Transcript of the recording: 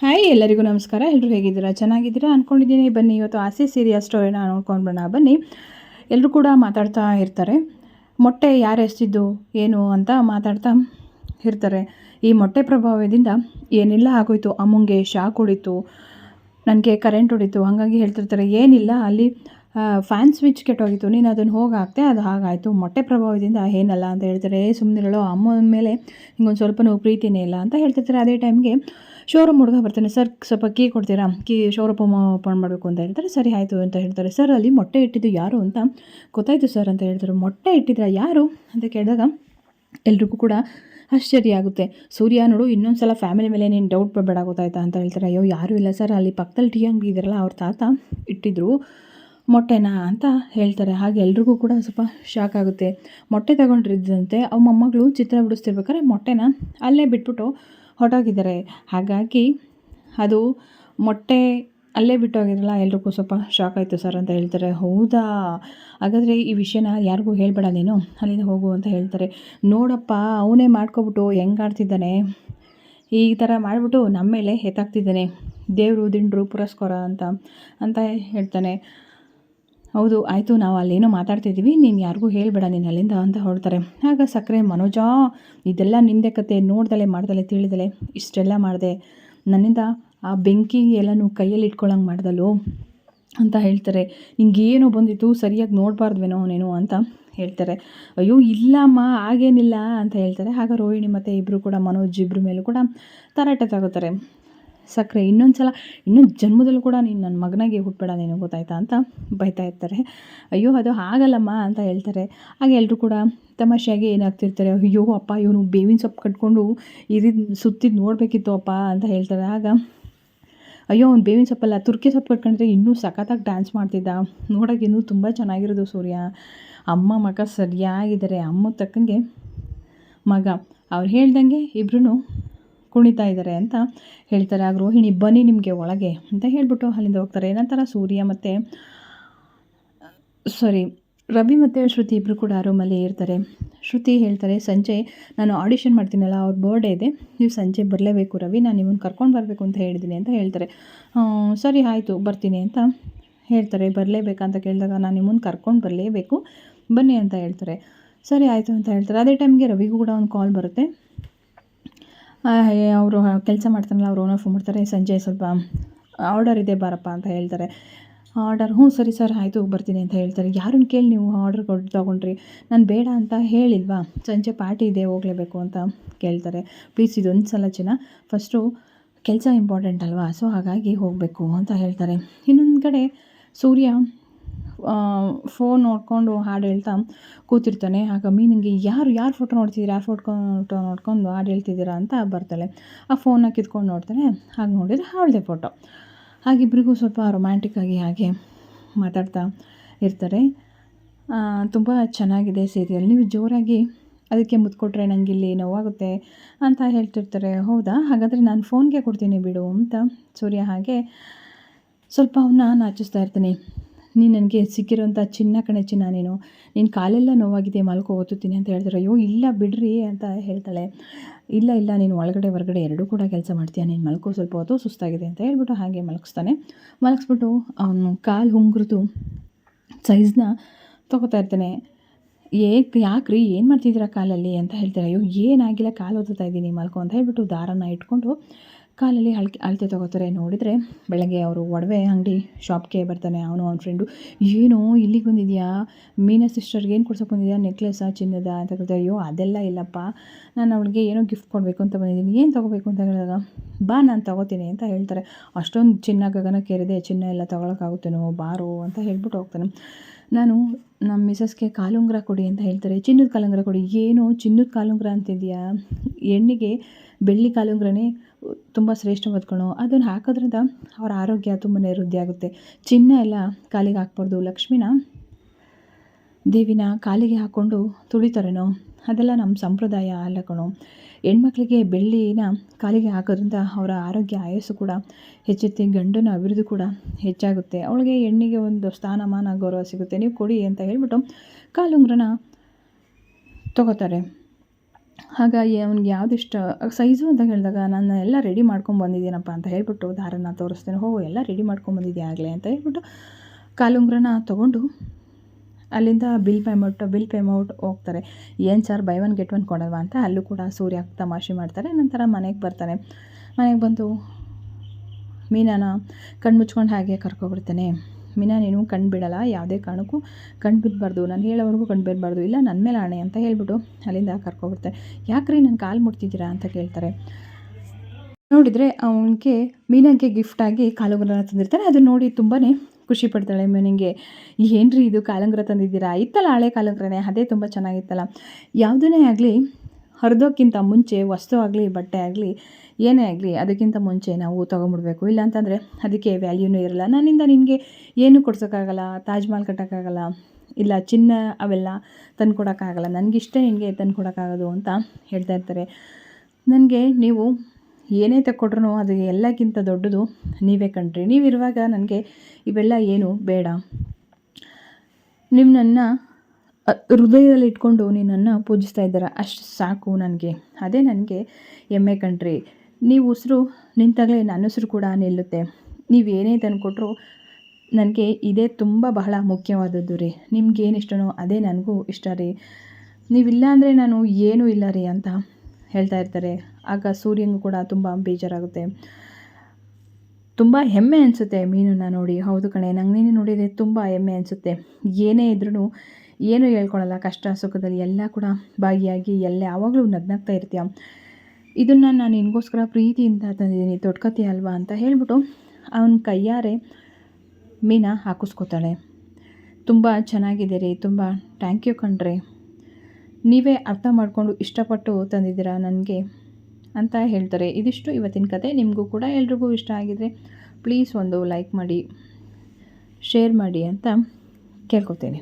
Hi ಎಲ್ಲರಿಗೂ ನಮಸ್ಕಾರ. ಎಲ್ಲರೂ ಹೇಗಿದ್ದೀರಾ? ಚೆನ್ನಾಗಿದ್ದೀರಾ? ಅಂದ್ಕೊಂಡಿದ್ದೀನಿ ಬನ್ನಿ, ಇವತ್ತು ಆಸೆ ಸೀರಿಯಲ್ ಸ್ಟೋರಿನ ನೋಡ್ಕೊಂಡು ಬರೋಣ. ಬನ್ನಿ. ಎಲ್ಲರೂ ಕೂಡ ಮಾತಾಡ್ತಾ ಇರ್ತಾರೆ. ಮೊಟ್ಟೆ ಯಾರು ಎಷ್ಟಿದ್ದು ಏನು ಅಂತ ಮಾತಾಡ್ತಾ ಇರ್ತಾರೆ. ಈ ಮೊಟ್ಟೆ ಪ್ರಭಾವದಿಂದ ಏನೆಲ್ಲ ಆಗೋಯ್ತು. ಅಮ್ಮಂಗೆ ಶಾಕ್ ಹೊಡಿತು. ನನಗೆ ಕರೆಂಟ್ ಹೊಡಿತು. ಹಾಗಾಗಿ ಹೇಳ್ತಿರ್ತಾರೆ, ಏನಿಲ್ಲ. ಅಲ್ಲಿ ಫ್ಯಾನ್ ಸ್ವಿಚ್ ಕೆಟ್ಟೋಗಿತ್ತು. ನೀನು ಅದನ್ನು ಹೋಗಾಕ್ತೆ, ಅದು ಹಾಗಾಯಿತು. ಮೊಟ್ಟೆ ಪ್ರಭಾವದಿಂದ ಏನಲ್ಲ ಅಂತ ಹೇಳ್ತಾರೆ. ಸುಮ್ಮನಿರಳು ಅಮ್ಮನ ಮೇಲೆ ಹಿಂಗೊಂದು ನೋವು, ಪ್ರೀತಿನೇ ಇಲ್ಲ ಅಂತ ಹೇಳ್ತಿರ್ತಾರೆ. ಅದೇ ಟೈಮ್ಗೆ ಶೋರೂಮ್ ಹುಡುಗ ಬರ್ತಾನೆ, ಸರ್, ಸ್ವಲ್ಪ ಕೀ ಕೊಡ್ತೀರಾ? ಕೀ ಶೋರೂಮ್ ಓಪನ್ ಮಾಡಬೇಕು ಅಂತ ಹೇಳ್ತಾರೆ. ಸರಿ, ಆಯಿತು ಅಂತ ಹೇಳ್ತಾರೆ. ಸರ್, ಅಲ್ಲಿ ಮೊಟ್ಟೆ ಇಟ್ಟಿದ್ದು ಯಾರು ಅಂತ ಗೊತ್ತಾಯಿತು ಸರ್ ಅಂತ ಹೇಳ್ತಾರೆ. ಮೊಟ್ಟೆ ಇಟ್ಟಿದ್ರ ಯಾರು? ಅಂತ ಕೇಳಿದಾಗ ಎಲ್ರಿಗೂ ಕೂಡ ಆಶ್ಚರ್ಯ ಆಗುತ್ತೆ. ಸೂರ್ಯ, ನೋಡು ಇನ್ನೊಂದು ಸಲ ಫ್ಯಾಮಿಲಿ ಮೇಲೆ ನೀನು ಡೌಟ್ ಬರಬೇಡ ಗೊತ್ತಾಯ್ತಾ? ಅಂತ ಹೇಳ್ತಾರೆ. ಅಯ್ಯೋ, ಯಾರೂ ಇಲ್ಲ ಸರ್. ಅಲ್ಲಿ ಪಕ್ಕದಲ್ಲಿ ಟೀ ಅಂಗಡಿ ಇದ್ದಾರಲ್ಲ ಅವ್ರ ತಾತ ಇಟ್ಟಿದ್ರು. ಮೊಟ್ಟೆನಾ ಅಂತ ಹೇಳ್ತಾರೆ. ಹಾಗೆ ಎಲ್ರಿಗೂ ಕೂಡ ಸ್ವಲ್ಪ ಶಾಕ್ ಆಗುತ್ತೆ. ಮೊಟ್ಟೆ ತಗೊಂಡಿದ್ದಂತೆ ಅವು ಮೊಮ್ಮಗಳು ಚಿತ್ರ ಬಿಡಿಸ್ತಿರ್ಬೇಕಾದ್ರೆ ಮೊಟ್ಟೆನ ಅಲ್ಲೇ ಬಿಟ್ಬಿಟ್ಟು ಹೊರಟೋಗಿದ್ದಾರೆ. ಹಾಗಾಗಿ ಅದು ಮೊಟ್ಟೆ ಅಲ್ಲೇ ಬಿಟ್ಟೋಗಿದ್ರಲ್ಲ, ಎಲ್ರಿಗೂ ಸ್ವಲ್ಪ ಶಾಕ್ ಆಯಿತು ಸರ್ ಅಂತ ಹೇಳ್ತಾರೆ. ಹೌದಾ? ಹಾಗಾದರೆ ಈ ವಿಷಯನ ಯಾರಿಗೂ ಹೇಳಬೇಡ ನೀನು? ಅಲ್ಲಿಂದ ಹೋಗು ಅಂತ ಹೇಳ್ತಾರೆ. ನೋಡಪ್ಪ, ಅವನೇ ಮಾಡ್ಕೊಬಿಟ್ಟು ಹೆಂಗೆ ಆಡ್ತಿದ್ದಾನೆ? ಈ ಥರ ಮಾಡಿಬಿಟ್ಟು ನಮ್ಮ ಮೇಲೆ ಎತ್ತಾಗ್ತಿದ್ದಾನೆ ದೇವರು, ದಿಂಡ್ರು, ಪುರಸ್ಕಾರ ಅಂತ ಅಂತ ಹೇಳ್ತಾನೆ. ಹೌದು, ಆಯಿತು, ನಾವು ಅಲ್ಲೇನೋ ಮಾತಾಡ್ತಿದ್ದೀವಿ ನೀನು ಯಾರಿಗೂ ಹೇಳಬೇಡ, ನೀನು ಅಲ್ಲಿಂದ ಅಂತ ಹೊರಡ್ತಾರೆ. ಆಗ ಸಕ್ಕರೆ ಮನೋಜ, ಇದೆಲ್ಲ ನಿಂದೆ ಕತೆ ನೋಡ್ದಲೆ, ಮಾಡ್ದಲೆ, ತಿಳಿದಲೆ, ಇಷ್ಟೆಲ್ಲ ಮಾಡಿದೆ. ನನ್ನಿಂದ ಆ ಬೆಂಕಿ ಎಲ್ಲನೂ ಕೈಯಲ್ಲಿ ಇಟ್ಕೊಳ್ಳೋಂಗೆ ಮಾಡ್ದಲು ಅಂತ ಹೇಳ್ತಾರೆ. ಹಿಂಗೇನೋ ಬಂದಿತ್ತು, ಸರಿಯಾಗಿ ನೋಡಬಾರ್ದ್ವೇನೋ ನೀನು ಅಂತ ಹೇಳ್ತಾರೆ. ಅಯ್ಯೋ, ಇಲ್ಲಮ್ಮ, ಹಾಗೇನಿಲ್ಲ ಅಂತ ಹೇಳ್ತಾರೆ. ಆಗ ರೋಹಿಣಿ ಮತ್ತು ಇಬ್ಬರು ಕೂಡ, ಮನೋಜ್ ಇಬ್ಬರ ಮೇಲೂ ಕೂಡ ತರಾಟೆ ತಗೋತಾರೆ. ಸಕ್ಕರೆ ಇನ್ನೊಂದು ಸಲ ಇನ್ನೊಂದು ಜನ್ಮದಲ್ಲೂ ಕೂಡ ನೀನು ನನ್ನ ಮಗನಾಗೆ ಹುಟ್ಟಬೇಡ ನೀನು ಗೊತ್ತಾಯ್ತಾ ಅಂತ ಬೈತಾ ಇರ್ತಾರೆ. ಅಯ್ಯೋ, ಅದು ಆಗಲ್ಲಮ್ಮ ಅಂತ ಹೇಳ್ತಾರೆ. ಹಾಗೆ ಎಲ್ಲರೂ ಕೂಡ ತಮಾಷೆಯಾಗಿ ಏನಾಗ್ತಿರ್ತಾರೆ, ಅಯ್ಯೋ, ಅಪ್ಪ, ಇವನು ಬೇವಿನ ಸೊಪ್ಪು ಕಟ್ಕೊಂಡು ಇದಿದ್ದು ಸುತ್ತಿದ್ದು ನೋಡಬೇಕಿತ್ತು ಅಪ್ಪ ಅಂತ ಹೇಳ್ತಾರೆ. ಆಗ, ಅಯ್ಯೋ, ಅವ್ನು ಬೇವಿನ ಸೊಪ್ಪಲ್ಲ, ತುರ್ಕಿ ಸೊಪ್ಪು ಕಟ್ಕೊಂಡ್ರೆ ಇನ್ನೂ ಸಖತ್ತಾಗಿ ಡ್ಯಾನ್ಸ್ ಮಾಡ್ತಿದ್ದ. ನೋಡೋಕೆ ಇನ್ನೂ ತುಂಬ ಚೆನ್ನಾಗಿರೋದು ಸೂರ್ಯ. ಅಮ್ಮ ಮಗ ಸರಿಯಾಗಿದ್ದಾರೆ. ಅಮ್ಮ ತಕ್ಕಂಗೆ ಮಗ. ಅವ್ರು ಹೇಳ್ದಂಗೆ ಇಬ್ಬರೂ ಕುಣಿತಾ ಇದ್ದಾರೆ ಅಂತ ಹೇಳ್ತಾರೆ. ಆಗ ರೋಹಿಣಿ, ಬನ್ನಿ ನಿಮಗೆ ಒಳಗೆ ಅಂತ ಹೇಳ್ಬಿಟ್ಟು ಅಲ್ಲಿಂದ ಹೋಗ್ತಾರೆ. ನಂತರ ಸೂರ್ಯ ಮತ್ತು ಸಾರಿ ರವಿ ಮತ್ತು ಶ್ರುತಿ ಇಬ್ಬರು ಕೂಡ ರೂಮಲ್ಲಿ ಇರ್ತಾರೆ. ಶ್ರುತಿ ಹೇಳ್ತಾರೆ, ಸಂಜೆ ನಾನು ಆಡಿಷನ್ ಮಾಡ್ತೀನಲ್ಲ, ಅವ್ರ ಬರ್ಡೇ ಇದೆ. ನೀವು ಸಂಜೆ ಬರಲೇಬೇಕು ರವಿ, ನಾನು ನಿಮ್ಮನ್ನು ಕರ್ಕೊಂಡು ಬರಬೇಕು ಅಂತ ಹೇಳಿದ್ದೀನಿ ಅಂತ ಹೇಳ್ತಾರೆ. ಸರಿ ಆಯಿತು, ಬರ್ತೀನಿ ಅಂತ ಹೇಳ್ತಾರೆ. ಬರಲೇಬೇಕಂತ ಕೇಳಿದಾಗ, ನಾನು ನಿಮ್ಮನ್ನು ಕರ್ಕೊಂಡು ಬರಲೇಬೇಕು, ಬನ್ನಿ ಅಂತ ಹೇಳ್ತಾರೆ. ಸರಿ ಆಯಿತು ಅಂತ ಹೇಳ್ತಾರೆ. ಅದೇ ಟೈಮ್ಗೆ ರವಿಗೂ ಕೂಡ ಒಂದು ಕಾಲ್ ಬರುತ್ತೆ. ಅವರು ಕೆಲಸ ಮಾಡ್ತಾನಲ್ಲ ಅವ್ರು ಓನರ್ ಫೋನ್ ಮಾಡ್ತಾರೆ. ಸಂಜೆ ಸ್ವಲ್ಪ ಆರ್ಡರ್ ಇದೆ ಬಾರಪ್ಪ ಅಂತ ಹೇಳ್ತಾರೆ. ಆರ್ಡರ್ ಹ್ಞೂ, ಸರಿ ಸರ್, ಆಯಿತು, ಬರ್ತೀನಿ ಅಂತ ಹೇಳ್ತಾರೆ. ಯಾರನ್ನು ಕೇಳಿ ನೀವು ಆರ್ಡರ್ ಕೊಟ್ಟು ತೊಗೊಂಡ್ರಿ. ನಾನು ಬೇಡ ಅಂತ ಹೇಳಿಲ್ವಾ? ಸಂಜೆ ಪಾರ್ಟಿ ಇದೆ, ಹೋಗಲೇಬೇಕು ಅಂತ ಕೇಳ್ತಾರೆ. ಪ್ಲೀಸ್ ಇದೊಂದು ಸಲ ಜನ ಫಸ್ಟು ಕೆಲಸ ಇಂಪಾರ್ಟೆಂಟ್ ಅಲ್ವಾ? ಸೊ ಹಾಗಾಗಿ ಹೋಗಬೇಕು ಅಂತ ಹೇಳ್ತಾರೆ. ಇನ್ನೊಂದು ಕಡೆ, ಸೂರ್ಯ ಫೋನ್ ನೋಡಿಕೊಂಡು ಹಾಡು ಹೇಳ್ತಾ ಕೂತಿರ್ತಾನೆ. ಆಗ ಮೀನಿಂಗೆ, ಯಾರು ಯಾರು ಫೋಟೋ ನೋಡ್ತಿದ್ದೀರಾ? ಯಾರು ಫೋಟೋ ನೋಡ್ಕೊಂಡು ಹಾಡು ಹೇಳ್ತಿದ್ದೀರಾ? ಅಂತ ಬರ್ತಾಳೆ. ಆ ಫೋನ್ನ ಕಿತ್ಕೊಂಡು ನೋಡ್ತಾನೆ. ಹಾಗೆ ನೋಡಿದರೆ ಅವಳದೇ ಫೋಟೋ ಹಾಗಿಬ್ಬರಿಗೂ ಸ್ವಲ್ಪ ರೊಮ್ಯಾಂಟಿಕ್ಕಾಗಿ ಹಾಗೆ ಮಾತಾಡ್ತಾ ಇರ್ತಾರೆ. ತುಂಬ ಚೆನ್ನಾಗಿದೆ ಸೀರಿಯಲ್ ನೀವು ಜೋರಾಗಿ ಅದಕ್ಕೆ ಮುತ್ಕೊಟ್ರೆ ನನಗೆ ಇಲ್ಲಿ ನೋವಾಗುತ್ತೆ ಅಂತ ಹೇಳ್ತಿರ್ತಾರೆ. ಹೌದಾ? ಹಾಗಾದರೆ ನಾನು ಫೋನ್ಗೆ ಕೊಡ್ತೀನಿ ಬಿಡು ಅಂತ ಸೂರ್ಯ ಹಾಗೆ ಸ್ವಲ್ಪ ಅವನ್ನ ನಾಚಿಸ್ತಾ ಇರ್ತೀನಿ. ನೀನು ನನಗೆ ಸಿಕ್ಕಿರೋಂಥ ಚಿನ್ನ ಕಣೆ ಚಿನ್ನ ನೀನು. ನಿನ್ನ ಕಾಲೆಲ್ಲ ನೋವಾಗಿದೆ, ಮಲ್ಕೋ, ಓದುತ್ತೀನಿ ಅಂತ ಹೇಳ್ತಾರೆ. ಅಯ್ಯೋ, ಇಲ್ಲ ಬಿಡ್ರಿ ಅಂತ ಹೇಳ್ತಾಳೆ. ಇಲ್ಲ ಇಲ್ಲ, ನೀನು ಒಳಗಡೆ, ಹೊರಗಡೆ ಎರಡೂ ಕೂಡ ಕೆಲಸ ಮಾಡ್ತೀಯ? ನೀನು ಮಲ್ಕೋ ಸ್ವಲ್ಪ ಹೊತ್ತು, ಸುಸ್ತಾಗಿದೆ ಅಂತ ಹೇಳ್ಬಿಟ್ಟು ಹಾಗೆ ಮಲಗಿಸ್ತಾನೆ. ಮಲಗಿಸ್ಬಿಟ್ಟು ಅವನು ಕಾಲು ಹುಂಗ್ರದು ಸೈಜ್ನ ತೊಗೋತಾ ಇರ್ತಾನೆ. ಯಾಕೆ ರೀ ಏನು ಮಾಡ್ತಿದ್ದೀರಾ ಕಾಲಲ್ಲಿ? ಅಂತ ಹೇಳ್ತಾರೆ. ಅಯ್ಯೋ, ಏನಾಗಿಲ್ಲ, ಕಾಲು ಓದುತ್ತಾ ಇದ್ದೀನಿ, ಮಲ್ಕೋ ಅಂತ ಹೇಳ್ಬಿಟ್ಟು ದಾರನ ಇಟ್ಕೊಂಡು ಕಾಲಲ್ಲಿ ಅಳ್ಕೆ ಅಳತೆ ತೊಗೋತಾರೆ. ನೋಡಿದರೆ ಬೆಳಗ್ಗೆ ಅವರು ಒಡವೆ ಅಂಗಡಿ ಶಾಪ್ಗೆ ಬರ್ತಾನೆ. ಅವನು ಅವ್ನ ಫ್ರೆಂಡು ಏನು ಇಲ್ಲಿಗೆ ಬಂದಿದೆಯಾ? ಮೀನಾ ಸಿಸ್ಟರ್ಗೆ ಏನು ಕೊಡ್ಸೋಕೆ ಬಂದಿದೆಯಾ? ನೆಕ್ಲೆಸಾ ಚಿನ್ನದ ಅಂತ ಕೇಳ್ತಾರೆ. ಅಯ್ಯೋ, ಅದೆಲ್ಲ ಇಲ್ಲಪ್ಪ. ನಾನು ಅವಳಿಗೆ ಏನೋ ಗಿಫ್ಟ್ ಕೊಡಬೇಕು ಅಂತ ಬಂದಿದ್ದೀನಿ. ಏನು ತೊಗೋಬೇಕು ಅಂತ ಹೇಳಿದಾಗ, ಬಾ, ನಾನು ತೊಗೋತೀನಿ ಅಂತ ಹೇಳ್ತಾರೆ. ಅಷ್ಟೊಂದು ಚಿನ್ನ ಗಗನ ಕೇರಿದೆ. ಚಿನ್ನ ಎಲ್ಲ ತೊಗೊಳಕ್ಕಾಗುತ್ತೇನೋ, ಬಾರೋ ಅಂತ ಹೇಳ್ಬಿಟ್ಟು ಹೋಗ್ತಾನೆ. ನಾನು ನಮ್ಮ ಮಿಸಸ್ಗೆ ಕಾಲುಂಗ್ರ ಕೊಡಿ ಅಂತ ಹೇಳ್ತಾರೆ. ಚಿನ್ನದ ಕಾಲುಂಗ್ರ ಕೊಡಿ. ಏನು? ಚಿನ್ನದ ಕಾಲುಂಗ್ರ ಅಂತಿದೆಯಾ? ಹೆಣ್ಣಿಗೆ ಬೆಳ್ಳಿ ಕಾಲುಂಗ್ರನೇ ತುಂಬ ಶ್ರೇಷ್ಠವಾದ ಕಣೋ. ಅದನ್ನು ಹಾಕೋದ್ರಿಂದ ಅವರ ಆರೋಗ್ಯ ತುಂಬಾ ವೃದ್ಧಿ ಆಗುತ್ತೆ. ಚಿನ್ನ ಎಲ್ಲ ಕಾಲಿಗೆ ಹಾಕ್ಬಾರ್ದು. ಲಕ್ಷ್ಮಿನ ದೇವಿನ ಕಾಲಿಗೆ ಹಾಕ್ಕೊಂಡು ತುಳಿತಾರೇನೋ ಅದೆಲ್ಲ ನಮ್ಮ ಸಂಪ್ರದಾಯ ಅಲ್ಲ ಕಣೋ. ಹೆಣ್ಮಕ್ಳಿಗೆ ಬೆಳ್ಳಿನ ಕಾಲಿಗೆ ಹಾಕೋದ್ರಿಂದ ಅವರ ಆರೋಗ್ಯ, ಆಯಸ್ಸು ಕೂಡ ಹೆಚ್ಚುತ್ತೆ, ಗಂಡನ ಅಭಿವೃದ್ಧಿ ಕೂಡ ಹೆಚ್ಚಾಗುತ್ತೆ. ಅವಳಿಗೆ ಹೆಣ್ಣಿಗೆ ಒಂದು ಸ್ಥಾನಮಾನ, ಗೌರವ ಸಿಗುತ್ತೆ. ನೀವು ಕೊಡಿ ಅಂತ ಹೇಳಿಬಿಟ್ಟು ಕಾಲುಂಗ್ರನ ತಗೋತಾರೆ. ಹಾಗಾಗಿ ಅವ್ನಿಗೆ ಯಾವ್ದು ಇಷ್ಟ ಸೈಜು ಅಂತ ಹೇಳಿದಾಗ ನಾನು ಎಲ್ಲ ರೆಡಿ ಮಾಡ್ಕೊಂಡು ಬಂದಿದ್ದೀನಪ್ಪ ಅಂತ ಹೇಳ್ಬಿಟ್ಟು ದಾರನ ತೋರಿಸ್ತೇನೆ. ಹೋ, ಎಲ್ಲ ರೆಡಿ ಮಾಡ್ಕೊಂಡು ಬಂದಿದ್ದೀನಿ ಆಗಲೇ? ಅಂತ ಹೇಳ್ಬಿಟ್ಟು ಕಾಲುಂಗ್ರನ ತೊಗೊಂಡು ಅಲ್ಲಿಂದ ಬಿಲ್ ಪೇಮೆಂಟ್ ಬಿಲ್ ಪೇಮೌಟ್ ಹೋಗ್ತಾರೆ. ಏನು sir buy one get one ಕೊಡಲ್ವಾ ಅಂತ? ಅಲ್ಲೂ ಕೂಡ ಸೂರ್ಯ ತಮಾಷೆ ಮಾಡ್ತಾರೆ. ನಂತರ ಮನೆಗೆ ಬರ್ತಾನೆ. ಮನೆಗೆ ಬಂದು ಮೀನಾನ ಕಣ್ಣು ಮುಚ್ಕೊಂಡು ಹಾಗೆ ಕರ್ಕೊಬಿಡ್ತಾನೆ. ಮೀನಾ, ನೀನು ಕಣ್ಣು ಬಿಡಲ್ಲ, ಯಾವುದೇ ಕಾರಣಕ್ಕೂ ಕಣ್ಣು ಬಿಡಬಾರ್ದು. ನಾನು ಹೇಳೋವರೆಗೂ ಕಣ್ಣು ಬಿಡಬಾರ್ದು. ಇಲ್ಲ ನನ್ನ ಮೇಲೆ ಆಣೆ ಅಂತ ಹೇಳ್ಬಿಟ್ಟು ಅಲ್ಲಿಂದ ಕರ್ಕೊಬಿಡ್ತಾರೆ ಯಾಕ್ರಿ ನನ್ನ ಕಾಲು ಮುಟ್ತಿದ್ದೀರಾ ಅಂತ ಕೇಳ್ತಾರೆ. ನೋಡಿದರೆ ಅವನಿಗೆ ಮೀನಾಗೆ ಗಿಫ್ಟಾಗಿ ಕಾಲುಗಳನ್ನ ತಂದಿರ್ತಾರೆ. ಅದನ್ನು ನೋಡಿ ತುಂಬಾ ಖುಷಿ ಪಡ್ತಾಳೆ ಮೀನಿಗೆ. ಏನ್ರಿ ಇದು? ಕಾಲಂಗ್ರ ತಂದಿದ್ದೀರಾ? ಇತ್ತಲ್ಲ ಹಳೆ ಕಾಲಂಗ್ರನೇ? ಅದೇ ತುಂಬ ಚೆನ್ನಾಗಿತ್ತಲ್ಲ. ಯಾವುದನ್ನೇ ಆಗಲಿ, ಹರಿದೋಕ್ಕಿಂತ ಮುಂಚೆ, ವಸ್ತು ಆಗಲಿ, ಬಟ್ಟೆ ಆಗಲಿ, ಏನೇ ಆಗಲಿ, ಅದಕ್ಕಿಂತ ಮುಂಚೆ ನಾವು ತೊಗೊಂಬಿಡ್ಬೇಕು. ಇಲ್ಲಾಂತಂದರೆ ಅದಕ್ಕೆ ವ್ಯಾಲ್ಯೂನೂ ಇರಲ್ಲ. ನನ್ನಿಂದ ನಿನಗೆ ಏನೂ ಕೊಡ್ಸೋಕ್ಕಾಗಲ್ಲ? ತಾಜ್ ಮಹಲ್ ಕಟ್ಟೋಕ್ಕಾಗಲ್ಲ? ಇಲ್ಲ ಚಿನ್ನ ಅವೆಲ್ಲ ತಂದು ಕೊಡೋಕ್ಕಾಗಲ್ಲ ನನಗಿಷ್ಟೇ ನಿನಗೆ ತಂದು ಕೊಡೋಕ್ಕಾಗೋದು ಅಂತ ಹೇಳ್ತಾ ಇರ್ತಾರೆ. ನನಗೆ ನೀವು ಏನೇ ತಕ್ಕೊಟ್ರು ಅದು ಎಲ್ಲಕ್ಕಿಂತ ದೊಡ್ಡದು ನೀವೇ ಕಣ್ರಿ ನೀವಿರುವಾಗ ನನಗೆ ಇವೆಲ್ಲ ಏನು ಬೇಡ. ನಿಮ್ಮನ್ನು ಹೃದಯದಲ್ಲಿ ಇಟ್ಕೊಂಡು ನಿನ್ನನ್ನು ಪೂಜಿಸ್ತಾ ಇದ್ದಾರೆ? ಅಷ್ಟು ಸಾಕು ನನಗೆ. ಅದೇ ನನಗೆ ಹೆಮ್ಮೆ ಕಣ್ರಿ ನೀವು ಉಸಿರು ನಿಂತಾಗಲೇ ನನ್ನ ಉಸಿರು ಕೂಡ ನಿಲ್ಲುತ್ತೆ. ನೀವು ಏನೇ ತಂದುಕೊಟ್ರು ನನಗೆ ಇದೇ ತುಂಬ ಬಹಳ ಮುಖ್ಯವಾದದ್ದು ರೀ. ನಿಮ್ಗೇನು ಇಷ್ಟನೋ ಅದೇ ನನಗೂ ಇಷ್ಟ ರೀ. ನೀವಿಲ್ಲ ಅಂದರೆ ನಾನು ಏನೂ ಇಲ್ಲ ರೀ ಅಂತ ಹೇಳ್ತಾ ಇರ್ತಾರೆ. ಆಗ ಸೂರ್ಯನಿಗೂ ಕೂಡ ತುಂಬ ಬೇಜಾರಾಗುತ್ತೆ. ತುಂಬ ಹೆಮ್ಮೆ ಅನಿಸುತ್ತೆ ಮೀನನ್ನ ನೋಡಿ. ಹೌದು ಕಣೆ, ನಂಗೆ ನೀನು ನೋಡಿದರೆ ತುಂಬ ಹೆಮ್ಮೆ ಅನಿಸುತ್ತೆ. ಏನೇ ಇದ್ರೂ ಏನೂ ಹೇಳ್ಕೊಳಲ್ಲ, ಕಷ್ಟ, ಸುಖದಲ್ಲಿ ಎಲ್ಲ ಕೂಡ ಭಾಗಿಯಾಗಿ ಎಲ್ಲ ಯಾವಾಗಲೂ ನಗ್ನಾಗ್ತಾ ಇರ್ತೀಯ. ಇದನ್ನು ನಾನು ನಿನಗೋಸ್ಕರ ಪ್ರೀತಿಯಿಂದ ತಂದಿದ್ದೀನಿ ತೊಡ್ಕತಿ ಅಲ್ವಾ ಅಂತ ಹೇಳ್ಬಿಟ್ಟು ಅವನ ಕೈಯಾರೆ ಮೀನ ಹಾಕಿಸ್ಕೋತಾಳೆ. ತುಂಬ ಚೆನ್ನಾಗಿದೆ ರೀ, ತುಂಬ ಥ್ಯಾಂಕ್ ಯು ಕಣ್ರಿ. ನೀವೇ ಅರ್ಥ ಮಾಡಿಕೊಂಡು ಇಷ್ಟಪಟ್ಟು ತಂದಿದ್ದೀರಾ ನನಗೆ ಅಂತ ಹೇಳ್ತಾರೆ. ಇದಿಷ್ಟು ಇವತ್ತಿನ ಕತೆ. ನಿಮಗೂ ಕೂಡ ಎಲ್ರಿಗೂ ಇಷ್ಟ ಆಗಿದರೆ ಪ್ಲೀಸ್ ಒಂದು ಲೈಕ್ ಮಾಡಿ ಶೇರ್ ಮಾಡಿ ಅಂತ ಕೇಳ್ಕೊತೀನಿ.